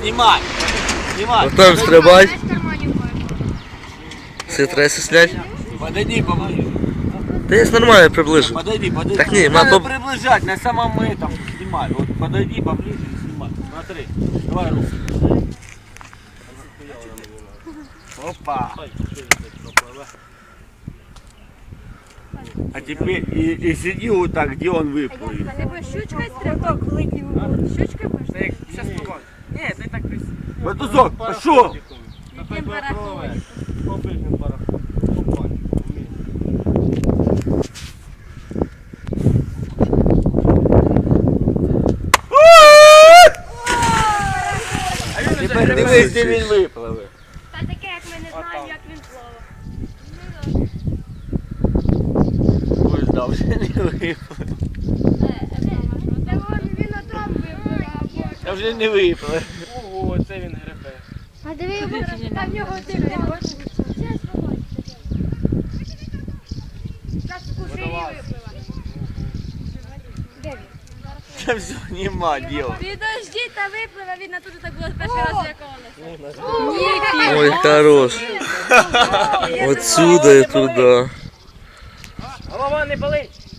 Знімай. Знімай. Готовим стрибати. Знаєш, в кармані маємо. Все треба снять. Подойди поближе. Та я нормально приближу. Подойди, подойди. Так не, не надо надо поб- приближать, на самом этом снимай. Вот подойди поближе и снимай. Смотри. Давай руку. Опа. А теперь и, и сиди вот так, где он выплывет. Ти будеш щучкою стрибок влетів Так красиво. Батузок, пошел. Яким параходом? Тепер дивись, де він випливе. Та таке, як ми не знаємо, як він плавав. Ось да, вже не виплив. Та вон він отром виплив. Я вже не виплив. Ого, це він гребе. А диви, там в нього. Він? Там все нема діла. Підожди, та випливе, він тут так було перший раз злякалася. Ой, хорош. Отсюда и туда. Голова не болить.